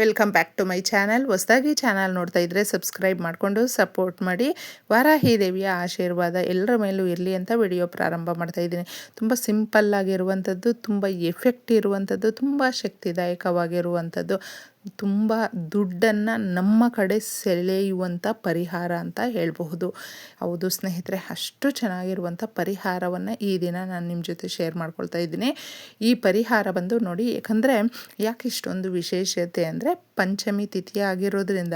Welcome back to my channel ಹೊಸದಾಗಿ channel ನೋಡ್ತಾ ಇದ್ರೆ ಸಬ್ಸ್ಕ್ರೈಬ್ ಮಾಡಿಕೊಂಡು ಸಪೋರ್ಟ್ ಮಾಡಿ. ವಾರಾಹಿ ದೇವಿಯ ಆಶೀರ್ವಾದ ಎಲ್ಲರ ಮೇಲೂ ಇರಲಿ ಅಂತ ವಿಡಿಯೋ ಪ್ರಾರಂಭ ಮಾಡ್ತಾ ಇದ್ದೀನಿ. ತುಂಬ ಸಿಂಪಲ್ ಆಗಿರುವಂಥದ್ದು, ತುಂಬ ಎಫೆಕ್ಟ್ ಇರುವಂಥದ್ದು, ತುಂಬ ಶಕ್ತಿದಾಯಕವಾಗಿರುವಂಥದ್ದು. ತುಂಬ ದುಡ್ಡನ್ನು ನಮ್ಮ ಕಡೆ ಸೆಳೆಯುವಂಥ ಪರಿಹಾರ ಅಂತ ಹೇಳಬಹುದು. ಹೌದು ಸ್ನೇಹಿತರೆ, ಅಷ್ಟು ಚೆನ್ನಾಗಿರುವಂಥ ಪರಿಹಾರವನ್ನು ಈ ದಿನ ನಾನು ನಿಮ್ಮ ಜೊತೆ ಶೇರ್ ಮಾಡ್ಕೊಳ್ತಾ ಇದ್ದೀನಿ. ಈ ಪರಿಹಾರ ಬಂದು ನೋಡಿ ಯಾಕಂದರೆ ಯಾಕೆ ಇಷ್ಟೊಂದು ವಿಶೇಷತೆ ಅಂದರೆ ಪಂಚಮಿ ತಿಥಿ ಆಗಿರೋದ್ರಿಂದ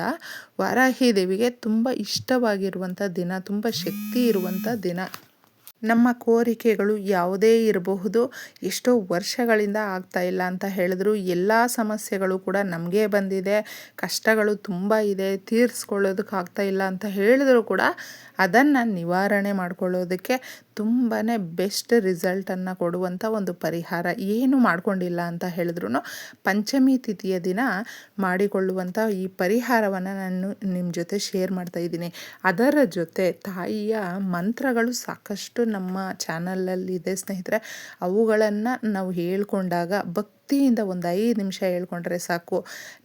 ವಾರಾಹಿ ದೇವಿಗೆ ತುಂಬ ಇಷ್ಟವಾಗಿರುವಂಥ ದಿನ, ತುಂಬ ಶಕ್ತಿ ಇರುವಂಥ ದಿನ. ನಮ್ಮ ಕೋರಿಕೆಗಳು ಯಾವುದೇ ಇರಬಹುದು. ಎಷ್ಟೋ ವರ್ಷಗಳಿಂದ ಆಗ್ತಾ ಇಲ್ಲ ಅಂತ ಹೇಳಿದ್ರು. ಎಲ್ಲ ಸಮಸ್ಯೆಗಳು ಕೂಡ ನಮಗೆ ಬಂದಿದೆ. ಕಷ್ಟಗಳು ತುಂಬ ಇದೆ. ತೀರಿಸ್ಕೊಳ್ಳೋದಕ್ಕೆ ಇಲ್ಲ ಅಂತ ಹೇಳಿದ್ರು ಕೂಡ ಅದನ್ನು ನಿವಾರಣೆ ಮಾಡ್ಕೊಳ್ಳೋದಕ್ಕೆ ತುಂಬಾ ಬೆಸ್ಟ್ ರಿಸಲ್ಟನ್ನು ಕೊಡುವಂಥ ಒಂದು ಪರಿಹಾರ ಏನು ಮಾಡಿಕೊಂಡಿಲ್ಲ ಅಂತ ಹೇಳಿದ್ರು ಪಂಚಮಿ ತಿಥಿಯ ದಿನ ಮಾಡಿಕೊಳ್ಳುವಂಥ ಈ ಪರಿಹಾರವನ್ನು ನಾನು ನಿಮ್ಮ ಜೊತೆ ಶೇರ್ ಮಾಡ್ತಾ ಇದ್ದೀನಿ. ಅದರ ಜೊತೆ ತಾಯಿಯ ಮಂತ್ರಗಳು ಸಾಕಷ್ಟು ನಮ್ಮ ಚಾನಲಲ್ಲಿದೆ ಸ್ನೇಹಿತರೆ ಅವುಗಳನ್ನು ನಾವು ಹೇಳ್ಕೊಂಡಾಗ ಭಕ್ ಭಕ್ತಿಯಿಂದ ಒಂದು ಐದು ನಿಮಿಷ ಹೇಳ್ಕೊಂಡ್ರೆ ಸಾಕು.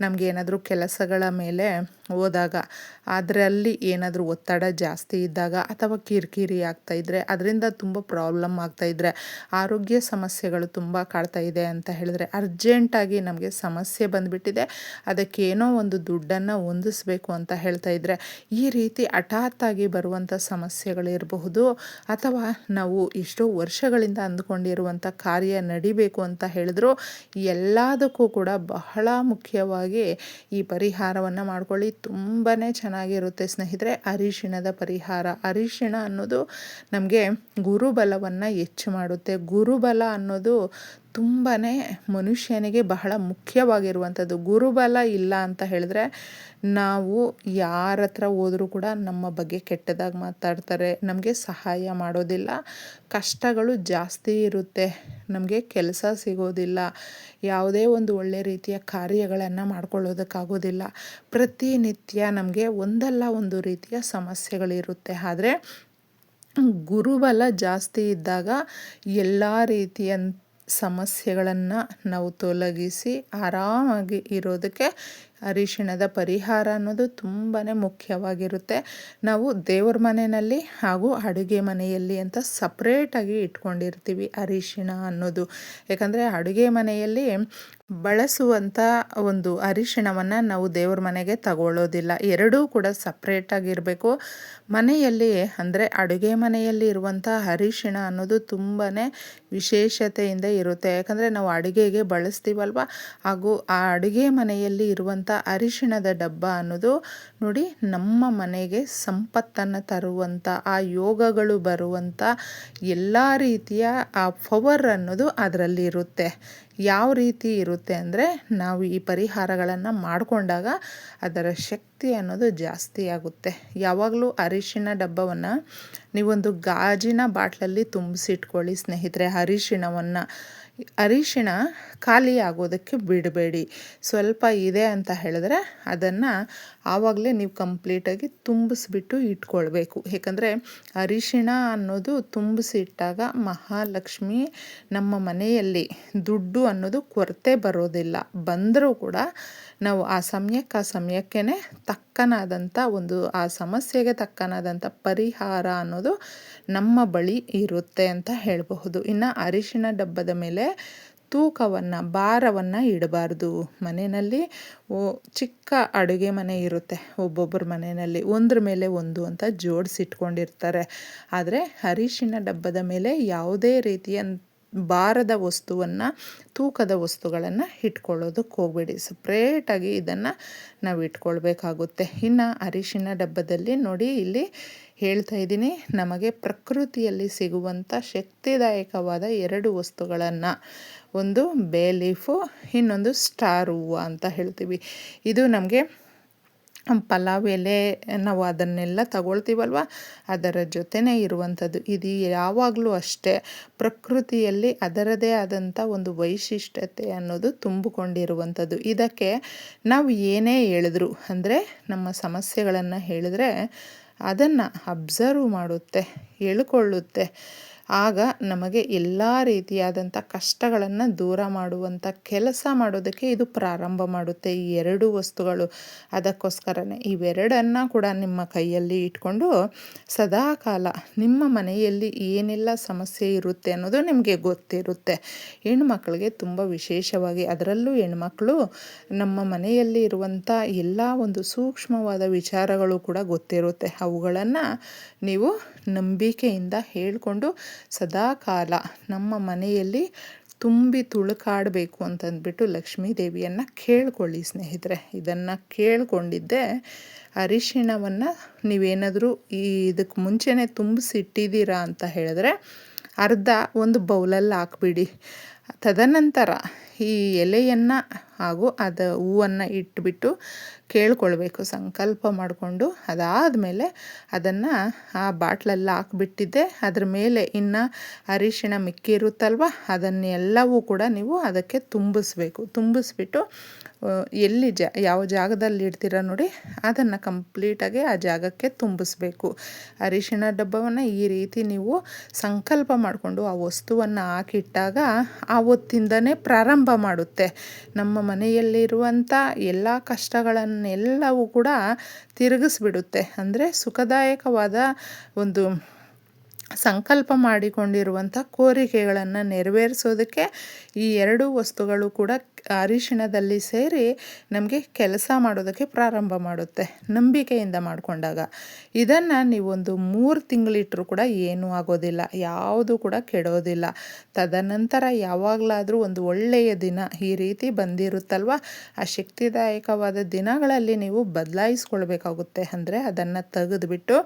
ನಮಗೆ ಏನಾದರೂ ಕೆಲಸಗಳ ಮೇಲೆ ಹೋದಾಗ, ಅದರಲ್ಲಿ ಏನಾದರೂ ಒತ್ತಡ ಜಾಸ್ತಿ ಇದ್ದಾಗ ಅಥವಾ ಕಿರಿಕಿರಿ ಆಗ್ತಾಯಿದ್ರೆ ಅದರಿಂದ ತುಂಬ ಪ್ರಾಬ್ಲಮ್ ಆಗ್ತಾಯಿದ್ರೆ ಆರೋಗ್ಯ ಸಮಸ್ಯೆಗಳು ತುಂಬ ಕಾಡ್ತಾ ಇದೆ ಅಂತ ಹೇಳಿದ್ರೆ ಅರ್ಜೆಂಟಾಗಿ ನಮಗೆ ಸಮಸ್ಯೆ ಬಂದುಬಿಟ್ಟಿದೆ. ಅದಕ್ಕೇನೋ ಒಂದು ದುಡ್ಡನ್ನು ಹೊಂದಿಸ್ಬೇಕು ಅಂತ ಹೇಳ್ತಾ ಇದ್ರೆ, ಈ ರೀತಿ ಹಠಾತ್ತಾಗಿ ಬರುವಂಥ ಸಮಸ್ಯೆಗಳಿರಬಹುದು ಅಥವಾ ನಾವು ಎಷ್ಟೋ ವರ್ಷಗಳಿಂದ ಅಂದ್ಕೊಂಡಿರುವಂಥ ಕಾರ್ಯ ನಡಿಬೇಕು ಅಂತ ಹೇಳಿದ್ರು ಎಲ್ಲದಕ್ಕೂ ಕೂಡ ಬಹಳ ಮುಖ್ಯವಾಗಿ ಈ ಪರಿಹಾರವನ್ನು ಮಾಡ್ಕೊಳ್ಳಿ. ತುಂಬಾ ಚೆನ್ನಾಗಿರುತ್ತೆ ಸ್ನೇಹಿತರೆ ಅರಿಶಿಣದ ಪರಿಹಾರ. ಅರಿಶಿಣ ಅನ್ನೋದು ನಮಗೆ ಗುರುಬಲವನ್ನು ಹೆಚ್ಚು ಮಾಡುತ್ತೆ. ಗುರುಬಲ ಅನ್ನೋದು ತುಂಬಾ ಮನುಷ್ಯನಿಗೆ ಬಹಳ ಮುಖ್ಯವಾಗಿರುವಂಥದ್ದು. ಗುರುಬಲ ಇಲ್ಲ ಅಂತ ಹೇಳಿದ್ರೆ ನಾವು ಯಾರ ಹತ್ರ ಹೋದರೂ ಕೂಡ ನಮ್ಮ ಬಗ್ಗೆ ಕೆಟ್ಟದಾಗಿ ಮಾತಾಡ್ತಾರೆ, ನಮಗೆ ಸಹಾಯ ಮಾಡೋದಿಲ್ಲ. ಕಷ್ಟಗಳು ಜಾಸ್ತಿ ಇರುತ್ತೆ, ನಮಗೆ ಕೆಲಸ ಸಿಗೋದಿಲ್ಲ. ಯಾವುದೇ ಒಂದು ಒಳ್ಳೆ ರೀತಿಯ ಕಾರ್ಯಗಳನ್ನು ಮಾಡ್ಕೊಳ್ಳೋದಕ್ಕಾಗೋದಿಲ್ಲ. ಪ್ರತಿನಿತ್ಯ ನಮಗೆ ಒಂದಲ್ಲ ಒಂದು ರೀತಿಯ ಸಮಸ್ಯೆಗಳಿರುತ್ತೆ. ಆದರೆ ಗುರುಬಲ ಜಾಸ್ತಿ ಇದ್ದಾಗ ಎಲ್ಲ ರೀತಿಯ ಸಮಸ್ಯೆಗಳನ್ನು ನಾವು ತೊಲಗಿಸಿ ಆರಾಮಾಗಿ ಇರೋದಕ್ಕೆ ಅರಿಶಿಣದ ಪರಿಹಾರ ಅನ್ನೋದು ತುಂಬಾ ಮುಖ್ಯವಾಗಿರುತ್ತೆ. ನಾವು ದೇವ್ರ ಮನೆಯಲ್ಲಿ ಹಾಗೂ ಅಡುಗೆ ಮನೆಯಲ್ಲಿ ಅಂತ ಸಪ್ರೇಟಾಗಿ ಇಟ್ಕೊಂಡಿರ್ತೀವಿ ಅರಿಶಿಣ ಅನ್ನೋದು. ಯಾಕಂದರೆ ಅಡುಗೆ ಮನೆಯಲ್ಲಿ ಬಳಸುವಂಥ ಒಂದು ಅರಿಶಿಣವನ್ನು ನಾವು ದೇವ್ರ ಮನೆಗೆ ತಗೊಳ್ಳೋದಿಲ್ಲ. ಎರಡೂ ಕೂಡ ಸಪ್ರೇಟಾಗಿರಬೇಕು ಮನೆಯಲ್ಲಿ ಅಂದರೆ ಅಡುಗೆ ಮನೆಯಲ್ಲಿ ಇರುವಂಥ ಅರಿಶಿಣ ಅನ್ನೋದು ತುಂಬಾ ವಿಶೇಷತೆಯಿಂದ ಇರುತ್ತೆ. ಯಾಕಂದರೆ ನಾವು ಅಡುಗೆಗೆ ಬಳಸ್ತೀವಲ್ವ? ಹಾಗೂ ಆ ಅಡುಗೆ ಮನೆಯಲ್ಲಿ ಇರುವಂಥ ಅರಿಶಿಣದ ಡಬ್ಬ ಅನ್ನೋದು ನೋಡಿ ನಮ್ಮ ಮನೆಗೆ ಸಂಪತ್ತನ್ನು ತರುವಂಥ ಆ ಯೋಗಗಳು ಬರುವಂಥ ಎಲ್ಲ ರೀತಿಯ, ಆ ಪವರ್ ಅನ್ನೋದು ಅದರಲ್ಲಿ ಇರುತ್ತೆ. ಯಾವ ರೀತಿ ಇರುತ್ತೆ ಅಂದರೆ ನಾವು ಈ ಪರಿಹಾರಗಳನ್ನು ಮಾಡಿಕೊಂಡಾಗ ಅದರ ಶಕ್ತಿ ಅನ್ನೋದು ಜಾಸ್ತಿ ಆಗುತ್ತೆ. ಯಾವಾಗಲೂ ಅರಿಶಿನ ಡಬ್ಬವನ್ನು ನೀವೊಂದು ಗಾಜಿನ ಬಾಟ್ಲಲ್ಲಿ ತುಂಬಿಸಿಟ್ಕೊಳ್ಳಿ ಸ್ನೇಹಿತರೆ. ಅರಿಶಿಣವನ್ನು ಅರಿಶಿಣ ಖಾಲಿ ಆಗೋದಕ್ಕೆ ಬಿಡಬೇಡಿ. ಸ್ವಲ್ಪ ಇದೆ ಅಂತ ಹೇಳಿದ್ರೆ ಅದನ್ನು ಆವಾಗಲೇ ನೀವು ಕಂಪ್ಲೀಟಾಗಿ ತುಂಬಿಸ್ಬಿಟ್ಟು ಇಟ್ಕೊಳ್ಬೇಕು. ಏಕೆಂದರೆ ಅರಿಶಿಣ ಅನ್ನೋದು ತುಂಬಿಸಿಟ್ಟಾಗ ಮಹಾಲಕ್ಷ್ಮಿ ನಮ್ಮ ಮನೆಯಲ್ಲಿ ದುಡ್ಡು ಅನ್ನೋದು ಕೊರತೆ ಬರೋದಿಲ್ಲ. ಬಂದರೂ ಕೂಡ ನಾವು ಆ ಸಮಯಕ್ಕೆ ಆ ಸಮಯಕ್ಕೇ ತಕ್ಕನಾದಂಥ ಒಂದು, ಆ ಸಮಸ್ಯೆಗೆ ತಕ್ಕನಾದಂಥ ಪರಿಹಾರ ಅನ್ನೋದು ನಮ್ಮ ಬಳಿ ಇರುತ್ತೆ ಅಂತ ಹೇಳಬಹುದು. ಇನ್ನು ಅರಿಶಿನ ಡಬ್ಬದ ಮೇಲೆ ತೂಕವನ್ನು, ಭಾರವನ್ನು ಇಡಬಾರ್ದು. ಮನೆಯಲ್ಲಿ ಚಿಕ್ಕ ಅಡುಗೆ ಮನೆ ಇರುತ್ತೆ ಒಬ್ಬೊಬ್ಬರ ಮನೆಯಲ್ಲಿ. ಒಂದ್ರ ಮೇಲೆ ಒಂದು ಅಂತ ಜೋಡಿಸಿಟ್ಕೊಂಡಿರ್ತಾರೆ. ಆದರೆ ಅರಿಶಿನ ಡಬ್ಬದ ಮೇಲೆ ಯಾವುದೇ ರೀತಿಯ ಭಾರದ ವಸ್ತುವನ್ನು, ತೂಕದ ವಸ್ತುಗಳನ್ನು ಇಟ್ಕೊಳ್ಳೋದಕ್ಕೆ ಹೋಗಬೇಡಿ. ಸಪ್ರೇಟಾಗಿ ಇದನ್ನು ನಾವು ಇಟ್ಕೊಳ್ಬೇಕಾಗುತ್ತೆ. ಇನ್ನು ಅರಿಶಿನ ಡಬ್ಬದಲ್ಲಿ ನೋಡಿ ಇಲ್ಲಿ ಹೇಳ್ತಾ ಇದ್ದೀನಿ. ನಮಗೆ ಪ್ರಕೃತಿಯಲ್ಲಿ ಸಿಗುವಂಥ ಶಕ್ತಿದಾಯಕವಾದ ಎರಡು ವಸ್ತುಗಳನ್ನು. ಒಂದು ಬೇ ಲೀಫು ಇನ್ನೊಂದು ಸ್ಟಾರ್ ಹೂವು ಅಂತ ಹೇಳ್ತೀವಿ. ಇದು ನಮಗೆ ಪಲಾವ್ ಎಲೆ, ನಾವು ಅದನ್ನೆಲ್ಲ ತಗೊಳ್ತೀವಲ್ವ? ಅದರ ಜೊತೆನೇ ಇರುವಂಥದ್ದು. ಇದು ಯಾವಾಗಲೂ ಅಷ್ಟೇ. ಪ್ರಕೃತಿಯಲ್ಲಿ ಅದರದೇ ಆದಂಥ ಒಂದು ವೈಶಿಷ್ಟ್ಯತೆ ಅನ್ನೋದು ತುಂಬಿಕೊಂಡಿರುವಂಥದ್ದು. ಇದಕ್ಕೆ ನಾವು ಏನೇ ಹೇಳಿದ್ರು, ಅಂದರೆ ನಮ್ಮ ಸಮಸ್ಯೆಗಳನ್ನು ಹೇಳಿದ್ರೆ ಅದನ್ನು ಅಬ್ಸರ್ವ್ ಮಾಡುತ್ತೆ, ಹೇಳ್ಕೊಳ್ಳುತ್ತೆ. ಆಗ ನಮಗೆ ಎಲ್ಲ ರೀತಿಯಾದಂಥ ಕಷ್ಟಗಳನ್ನು ದೂರ ಮಾಡುವಂಥ ಕೆಲಸ ಮಾಡೋದಕ್ಕೆ ಇದು ಪ್ರಾರಂಭ ಮಾಡುತ್ತೆ. ಈ ಎರಡು ವಸ್ತುಗಳು. ಅದಕ್ಕೋಸ್ಕರನೇ ಇವೆರಡನ್ನು ಕೂಡ ನಿಮ್ಮ ಕೈಯಲ್ಲಿ ಇಟ್ಕೊಂಡು ಸದಾಕಾಲ ನಿಮ್ಮ ಮನೆಯಲ್ಲಿ ಏನೆಲ್ಲ ಸಮಸ್ಯೆ ಇರುತ್ತೆ ಅನ್ನೋದು ನಿಮಗೆ ಗೊತ್ತಿರುತ್ತೆ. ಹೆಣ್ಮಕ್ಳಿಗೆ ತುಂಬ ವಿಶೇಷವಾಗಿ ಅದರಲ್ಲೂ ಹೆಣ್ಮಕ್ಳು ನಮ್ಮ ಮನೆಯಲ್ಲಿ ಇರುವಂಥ ಎಲ್ಲ ಒಂದು ಸೂಕ್ಷ್ಮವಾದ ವಿಚಾರಗಳು ಕೂಡ ಗೊತ್ತಿರುತ್ತೆ. ಅವುಗಳನ್ನು ನೀವು ನಂಬಿಕೆಯಿಂದ ಹೇಳಿಕೊಂಡು ಸದಾ ಕಾಲ ನಮ್ಮ ಮನೆಯಲ್ಲಿ ತುಂಬಿ ತುಳುಕಾಡಬೇಕು ಅಂತಂದ್ಬಿಟ್ಟು ಲಕ್ಷ್ಮೀ ದೇವಿಯನ್ನು ಕೇಳ್ಕೊಳ್ಳಿ ಸ್ನೇಹಿತರೆ. ಇದನ್ನು ಕೇಳ್ಕೊಂಡಿದ್ದೆ. ಅರಿಶಿಣವನ್ನು ನೀವೇನಾದರೂ ಈ ಇದಕ್ಕೆ ಮುಂಚೆನೇ ತುಂಬಿಸಿಟ್ಟಿದ್ದೀರಾ ಅಂತ ಹೇಳಿದ್ರೆ ಅರ್ಧ ಒಂದು ಬೌಲಲ್ಲಿ ಹಾಕ್ಬಿಡಿ. ತದನಂತರ ಈ ಎಲೆಯನ್ನು ಹಾಗೂ ಅದು ಹೂವನ್ನು ಇಟ್ಬಿಟ್ಟು ಕೇಳ್ಕೊಳ್ಬೇಕು, ಸಂಕಲ್ಪ ಮಾಡಿಕೊಂಡು. ಅದಾದಮೇಲೆ ಅದನ್ನು ಆ ಬಾಟ್ಲಲ್ಲಿ ಹಾಕ್ಬಿಟ್ಟಿದ್ದೆ. ಅದ್ರ ಮೇಲೆ ಇನ್ನು ಅರಿಶಿಣ ಮಿಕ್ಕಿರುತ್ತಲ್ವ ಅದನ್ನೆಲ್ಲವೂ ಕೂಡ ನೀವು ಅದಕ್ಕೆ ತುಂಬಿಸ್ಬೇಕು. ತುಂಬಿಸ್ಬಿಟ್ಟು ಎಲ್ಲಿ ಜ, ಯಾವ ಜಾಗದಲ್ಲಿ ಇಡ್ತೀರ ನೋಡಿ, ಅದನ್ನು ಕಂಪ್ಲೀಟಾಗಿ ಆ ಜಾಗಕ್ಕೆ ತುಂಬಿಸ್ಬೇಕು. ಅರಿಶಿಣ ಡಬ್ಬವನ್ನು ಈ ರೀತಿ ನೀವು ಸಂಕಲ್ಪ ಮಾಡಿಕೊಂಡು ಆ ವಸ್ತುವನ್ನು ಹಾಕಿಟ್ಟಾಗ ಆ ಹೊತ್ತಿಂದನೇ ಪ್ರಾರಂಭ ಮಾಡುತ್ತೆ. ನಮ್ಮ ಮನೆಯಲ್ಲಿರುವಂಥ ಎಲ್ಲ ಕಷ್ಟಗಳನ್ನೆಲ್ಲವೂ ಕೂಡ ತಿರುಗಿಸ್ಬಿಡುತ್ತೆ. ಅಂದರೆ ಸುಖದಾಯಕವಾದ ಒಂದು ಸಂಕಲ್ಪ ಮಾಡಿಕೊಂಡಿರುವಂಥ ಕೋರಿಕೆಗಳನ್ನು ನೆರವೇರಿಸೋದಕ್ಕೆ ಈ ಎರಡು ವಸ್ತುಗಳು ಕೂಡ ಅರಿಶಿಣದಲ್ಲಿ ಸೇರಿ ನಮಗೆ ಕೆಲಸ ಮಾಡೋದಕ್ಕೆ ಪ್ರಾರಂಭ ಮಾಡುತ್ತೆ, ನಂಬಿಕೆಯಿಂದ ಮಾಡಿಕೊಂಡಾಗ. ಇದನ್ನು ನೀವೊಂದು ಮೂರು ತಿಂಗಳಿಟ್ಟರೂ ಕೂಡ ಏನೂ ಆಗೋದಿಲ್ಲ, ಯಾವುದು ಕೂಡ ಕೆಡೋದಿಲ್ಲ. ತದನಂತರ ಯಾವಾಗಲಾದರೂ ಒಂದು ಒಳ್ಳೆಯ ದಿನ ಈ ರೀತಿ ಬಂದಿರುತ್ತಲ್ವ? ಆ ಶಕ್ತಿದಾಯಕವಾದ ದಿನಗಳಲ್ಲಿ ನೀವು ಬದಲಾಯಿಸ್ಕೊಳ್ಬೇಕಾಗುತ್ತೆ. ಅಂದರೆ ಅದನ್ನು ತೆಗೆದುಬಿಟ್ಟು,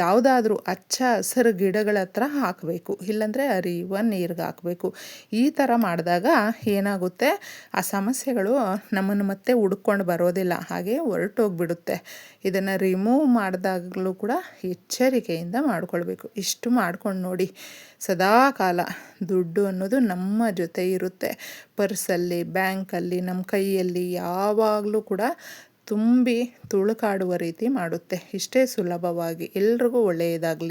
ಯಾವುದಾದ್ರೂ ಹಚ್ಚ ಹಸಿರು ಗಿಡಗಳ ಹತ್ರ ಹಾಕಬೇಕು, ಇಲ್ಲಾಂದರೆ ಅರಿಯುವ ನೀರಿಗೆ ಹಾಕಬೇಕು. ಈ ಥರ ಮಾಡಿದಾಗ ಏನಾಗುತ್ತೆ? ಆ ಸಮಸ್ಯೆಗಳು ನಮ್ಮನ್ನು ಮತ್ತೆ ಹುಡ್ಕೊಂಡು ಬರೋದಿಲ್ಲ, ಹಾಗೆ ಹೊರಟೋಗ್ಬಿಡುತ್ತೆ. ಇದನ್ನು ರಿಮೂವ್ ಮಾಡಿದಾಗಲೂ ಕೂಡ ಎಚ್ಚರಿಕೆಯಿಂದ ಮಾಡ್ಕೊಳ್ಬೇಕು. ಇಷ್ಟು ಮಾಡ್ಕೊಂಡು ನೋಡಿ ಸದಾ ಕಾಲ ದುಡ್ಡು ಅನ್ನೋದು ನಮ್ಮ ಜೊತೆ ಇರುತ್ತೆ. ಪರ್ಸಲ್ಲಿ, ಬ್ಯಾಂಕಲ್ಲಿ, ನಮ್ಮ ಕೈಯಲ್ಲಿ ಯಾವಾಗಲೂ ಕೂಡ ತುಂಬಿ ತುಳುಕಾಡುವ ರೀತಿ ಮಾಡುತ್ತೆ. ಇಷ್ಟೇ ಸುಲಭವಾಗಿ. ಎಲ್ರಿಗೂ ಒಳ್ಳೆಯದಾಗಲಿ.